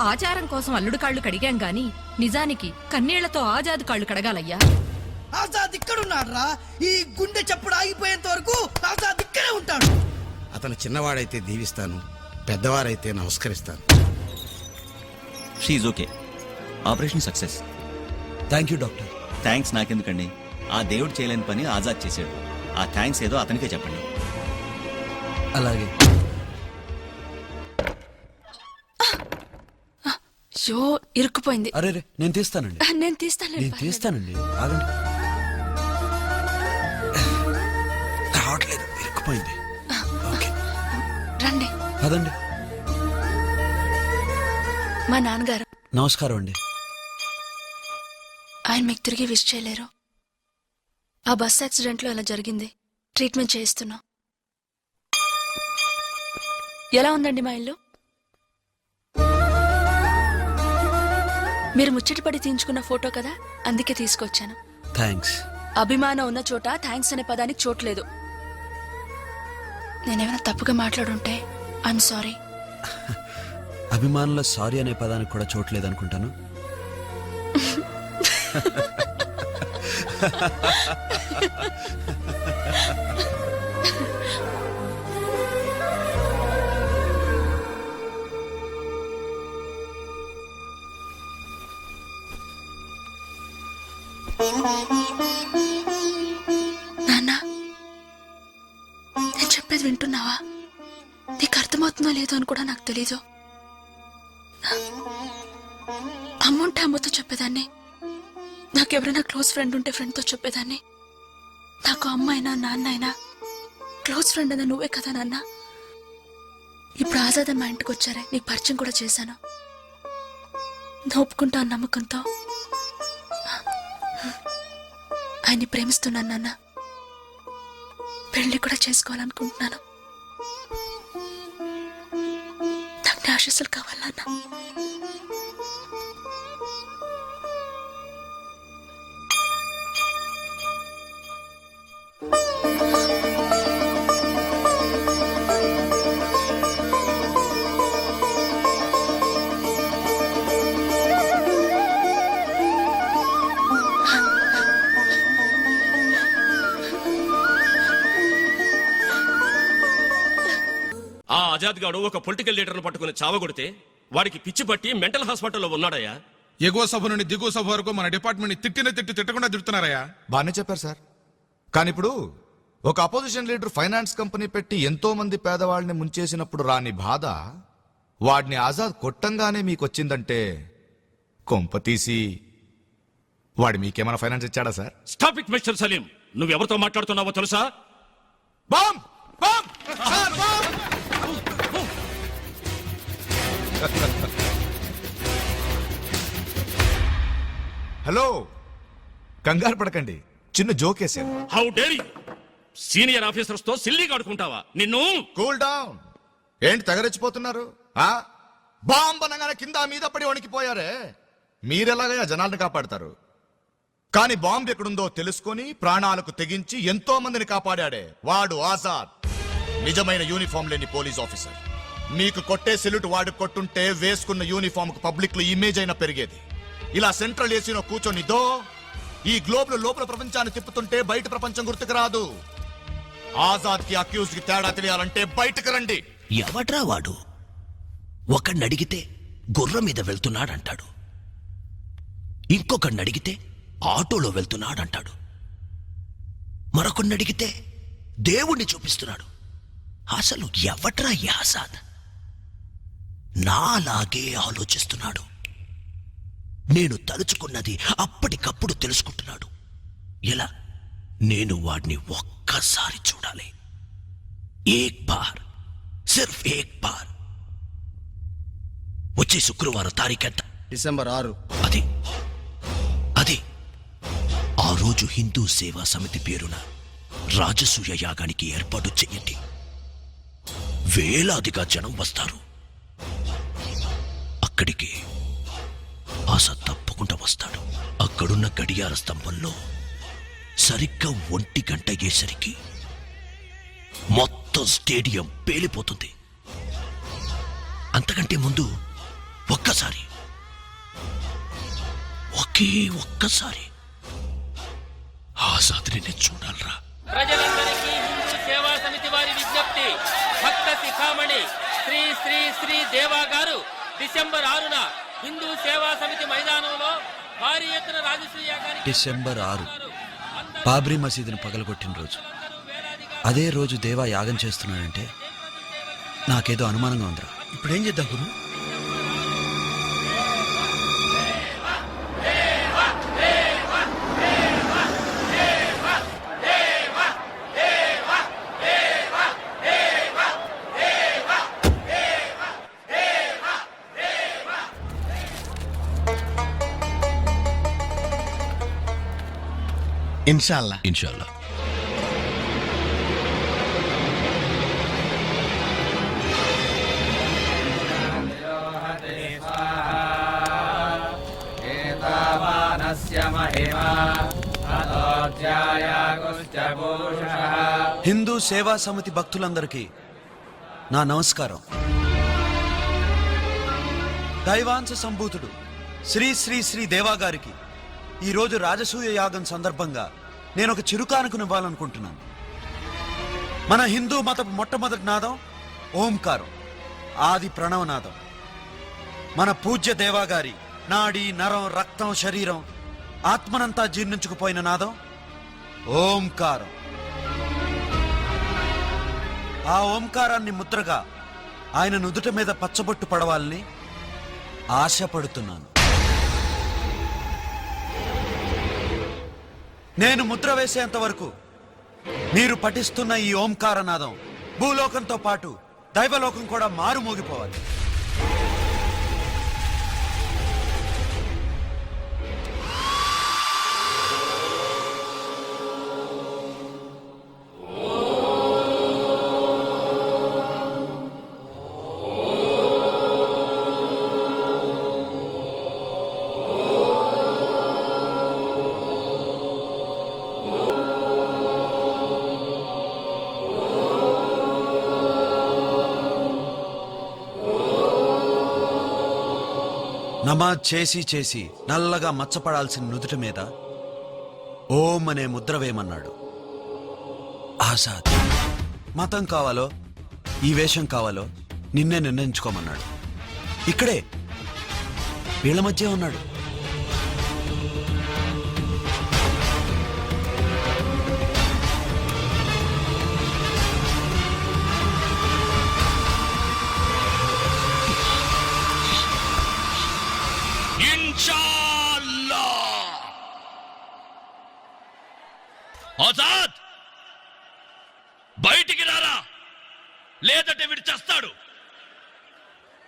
ఆచారం కోసం అల్లుడు కాళ్ళు కడిగాం గాని నిజానికి కన్నీళ్ళతో ఆజాదు కాళ్ళు కడగాలయ్యా. ఆజాద్ ఇక్కడ ఉన్నాడ్రా ఈ గుండె చప్పుడు ఆగిపోయేంత వరకు ఆజాద్ ఇక్కడే ఉంటాడు. అతను చిన్నవాడైతే దీవిస్తాను పెద్దవారైతే నమస్కరిస్తాను. She okay operation success thank you doctor thanks నాకెందుకండి. ఆ దేవుడు చేయలేని పని ఆజాద్ చేశాడు. ఆ థ్యాంక్స్ ఏదో అతనికే చెప్పండి. అలాగే. షో ఇరుక్కుపోయింది. అరే రే నేను తీస్తానండి. నేను తీస్తాను నేను తీస్తానండి. ఆగండి. రావట్లేదు ఇరుక్కుపోయింది. ఓకే. రండి. పదండి. మా నాన్నగారు. నమస్కారం అండి. ఆయన మీకు తిరిగి విష్ చేయలేరు. ఆ బస్ యాక్సిడెంట్లో ఇలా జరిగింది. ట్రీట్మెంట్ చేయిస్తున్నా. ఎలా ఉందండి మా ఇల్లు? మీరు ముచ్చటపడి తీయించుకున్న ఫోటో కదా? అందుకే తీసుకొచ్చాను. థ్యాంక్స్. అభిమానం ఉన్న చోట థ్యాంక్స్ అనే పదానికి చోట్లేదు నేనేమైనా తప్పుగా మాట్లాడుంటే ఐఎమ్ సారీ అభిమానుల సారీ అనే పదానికి కూడా చోట్లేదు అనుకుంటాను నాన్న నేను చెప్పేది వింటున్నావా? నీకు అర్థమవుతుందో లేదో అని కూడా నాకు తెలీదు. అమ్ముంటే అమ్మతో చెప్పేదాన్ని. నాకెవరైనా క్లోజ్ ఫ్రెండ్ ఉంటే ఫ్రెండ్తో చెప్పేదాన్ని. నాకు అమ్మ అయినా నాన్న అయినా క్లోజ్ ఫ్రెండ్ అయినా నువ్వే కదా నాన్న. ఇప్పుడు ఆజాద్ మా ఇంటికి వచ్చారే నీకు పరిచయం కూడా చేశాను. నోపుకుంటా నమ్మకంతో. ఆయన్ని ప్రేమిస్తున్నాను నాన్న. పెళ్ళి కూడా చేసుకోవాలనుకుంటున్నాను. నాకు నీ ఆశీస్సులు కావాలన్నా ఆజాద్ గాడు ఒక పొలిటికల్ లీడర్ను పట్టుకుని చావగొడితే వాడికి పిచ్చి పట్టి మెంటల్ హాస్పిటల్లో ఉన్నాడయ్యా. ఎగువ సభ నుండి దిగువ సభ వరకు మన డిపార్ట్మెంట్ తిట్టిన తిట్టి తిట్టకుండా తిడుతున్నారయ్యా. బానే చెప్పారు సార్. కానీ ఇప్పుడు ఒక అపోజిషన్ లీడర్ ఫైనాన్స్ కంపెనీ పెట్టి ఎంతో మంది పేదవాళ్ళని ముంచేసినప్పుడు రాని బాధ వాడిని ఆజాద్ కొట్టంగానే మీకు వచ్చిందంటే కొంప తీసి వాడు మీకేమైనా ఫైనాన్స్ ఇచ్చాడా sir? Stop it mister Salim. నువ్వెవరితో మాట్లాడుతున్నావో తెలుసా? Bomb! Bomb! Sir bomb! Hello. కంగారు పడకండి. చిన్న జోకేసాను హౌ డేరీ సీనియర్ ఆఫీసర్స్తో సిల్లీగా ఆడుకుంటావా నిన్ను? Cool down. ఏంటి తెగరెచ్చిపోతున్నారు? ఆ? బాంబ్ అనగానే కింద మీద పడి వణికిపోయారే. మీరెలాగయ్యా జనాల్ని కాపాడతారు? కానీ బాంబు ఎక్కడుందో తెలుసుకొని ప్రాణాలకు తెగించి ఎంతో మందిని కాపాడాడే వాడు ఆజాద్. నిజమైన యూనిఫామ్ లేని పోలీస్ ఆఫీసర్ మీకు కొట్టే సెల్యూట్ వాడు కొట్టుంటే వేసుకున్న యూనిఫామ్కు పబ్లిక్లో ఇమేజ్ అయినా పెరిగేది. ఇలా సెంట్రల్ ఏసీలో కూర్చొని దో ఈ గ్లోబ్లో లోపల ప్రపంచాన్ని తిప్పుతుంటే బయట ప్రపంచం గుర్తుకు రాదు. ఆజాద్కి అక్యూజ్కి తేడా తెలియాలంటే బయటకు రండి. ఎవట్రా వాడు? ఒకడిని అడిగితే గుర్రం మీద వెళ్తున్నాడంటాడు. ఇంకొకడిని అడిగితే ఆటోలో వెళ్తున్నాడంటాడు. మరొకడిని అడిగితే దేవుణ్ణి చూపిస్తున్నాడు. అసలు ఎవట్రా ఈ ఆజాద్? నాలాగే ఆలోచిస్తున్నాడు. నేను తలుచుకున్నది అప్పటికప్పుడు తెలుసుకుంటున్నాడు. ఎలా? నేను వాడిని ఒక్కసారి చూడాలి. ఏక్ బార్. సిర్ఫ్ ఏక్ బార్. వచ్చే శుక్రవారం తారీఖెంత డిసెంబర్ ఆరు. అది. అది. ఆ రోజు హిందూ సేవా సమితి పేరున రాజసూయ యాగానికి ఏర్పాటు చెయ్యండి. వేలాదిగా జనం వస్తారు. అక్కడికి. ఆశ తప్పకుండా వస్తాడు. అక్కడున్న గడియార స్తంభంలో సరిగ్గా ఒంటి గంట అయ్యేసరికి మొత్తం స్టేడియం పేలిపోతుంది. అంతకంటే ముందు ఒక్కసారి. ఒకే ఒక్కసారి. ఆజాద్ని నేను చూడాలరా. ప్రజలందరికీ హిందూ సేవా సమితి వారి విజ్ఞప్తి. భక్త శిఖామణి శ్రీ శ్రీ శ్రీ దేవాగా డిసెంబర్ ఆరున హిందూ సేవా సమితి మైదానంలో భారీ ఎత్తున రాజసూయ యాగానికి డిసెంబర్ ఆరు. బాబ్రీ మసీదును పగలగొట్టిన రోజు. అదే రోజు దేవా యాగం చేస్తున్నాడంటే నాకేదో అనుమానంగా ఉందిరా. ఇప్పుడు ఏం చేద్దాం గురు? ఇన్షాల్లా. ఇన్షాల్లా. హిందూ సేవా సమితి భక్తులందరికీ నా నమస్కారం. దైవాంశ సంభూతుడు శ్రీ శ్రీ శ్రీ దేవా గారికి ఈరోజు రాజసూయ యాగం సందర్భంగా నేను ఒక చిరుకానుకనివ్వాలనుకుంటున్నాను మన హిందూ మతపు మొట్టమొదటి నాదం ఓంకారం ఆది ప్రణవనాదం మన పూజ్య దేవాగారి నాడి నరం రక్తం శరీరం ఆత్మనంతా జీర్ణించుకుపోయిన నాదం ఓంకారం. ఆ ఓంకారాన్ని ముద్రగా ఆయన నుదుట మీద పచ్చబొట్టు పడవాలని ఆశపడుతున్నాను. నేను ముద్ర వేసేంత వరకు మీరు పఠిస్తున్న ఈ ఓంకారనాదం భూలోకంతో పాటు దైవలోకం కూడా మారుమోగిపోవాలి. నమాజ్ చేసి చేసి నల్లగా మచ్చపడాల్సిన నుదుటి మీద ఓం అనే ముద్ర వేయమన్నాడు. ఆజాద్ మతం కావాలో ఈ వేషం కావాలో నిన్నే నిర్ణయించుకోమన్నాడు. ఇక్కడే వీళ్ళ మధ్య ఉన్నాడు.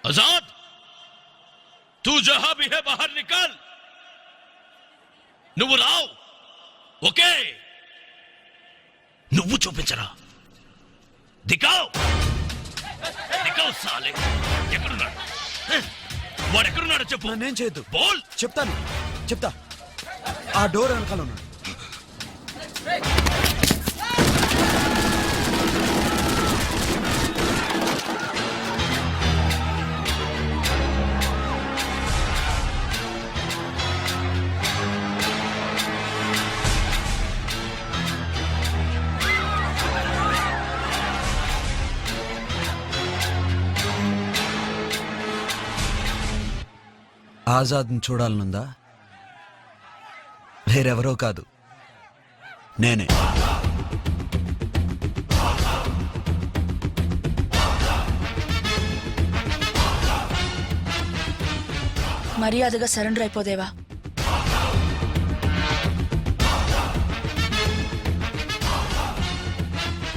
ఆజాద్ తూ జహా భీ హై బహర్ నికల్ నువ్వు రావు ఓకే నువ్వు చూపించరా దిగావ్ దిగావ్ సాలే ఎక్కడున్నాడు వాడు ఎక్కడున్నాడో చెప్పు నన్నేం చేయొద్దు బోల్ చెప్తాను చెప్తా ఆ డోర్ వెనకాల ఉన్నాడు ఆజాద్ని చూడాలనుందా? వేరెవరో కాదు. నేనే. మర్యాదగా సరెండర్ అయిపోదేవా?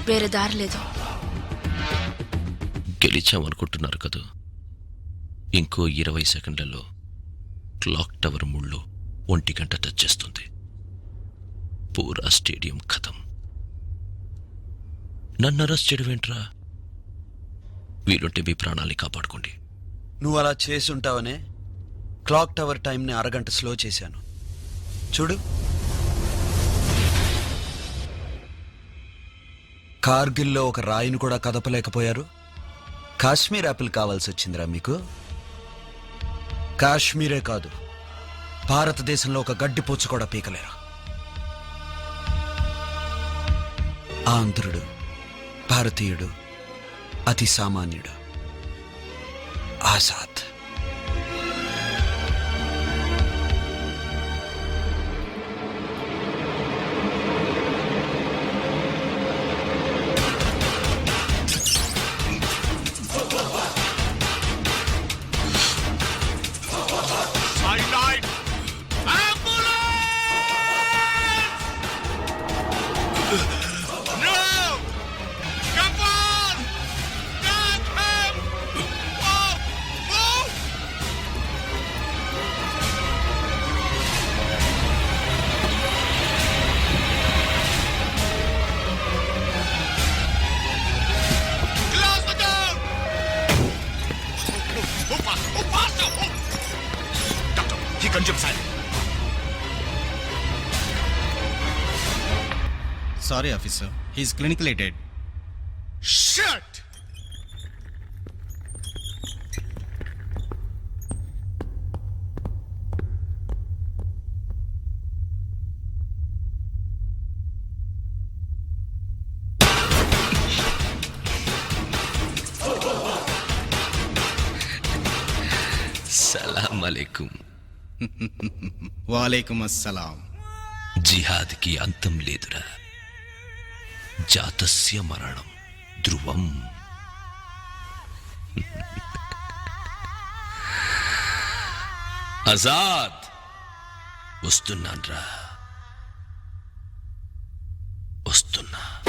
వేరే దారి లేదు. గెలిచామనుకుంటున్నారు కదా? ఇంకో ఇరవై సెకండ్లలో క్లాక్ టవర్ ముళ్ళు ఒంటి గంట టచ్ చేస్తుంది. పూరా స్టేడియం కథం. నన్ను అరెస్ట్ చేయడం ఏంట్రా వీలుంటే మీ ప్రాణాల్ని కాపాడుకోండి. నువ్వు అలా చేసి ఉంటావనే క్లాక్ టవర్ టైంని అరగంట స్లో చేశాను. చూడు. కార్గిల్లో ఒక రాయిని కూడా కదపలేకపోయారు. కాశ్మీర్ యాపిల్ కావాల్సి వచ్చిందిరా మీకు? కాశ్మీరే కాదు. భారతదేశంలో ఒక గడ్డిపోచ్చు కూడా పీకలేరు? ఆంధ్రుడు భారతీయుడు అతి సామాన్యుడు Azad. Sorry officer. He's clinical dead Shit! సలాం వాలేకుం అస్సలాం జిహాద్కి అంతం లేదురా జాతస్య మరణం. ధ్రువం. ఆజాద్! వస్తున్నాన్రా. వస్తున్నా.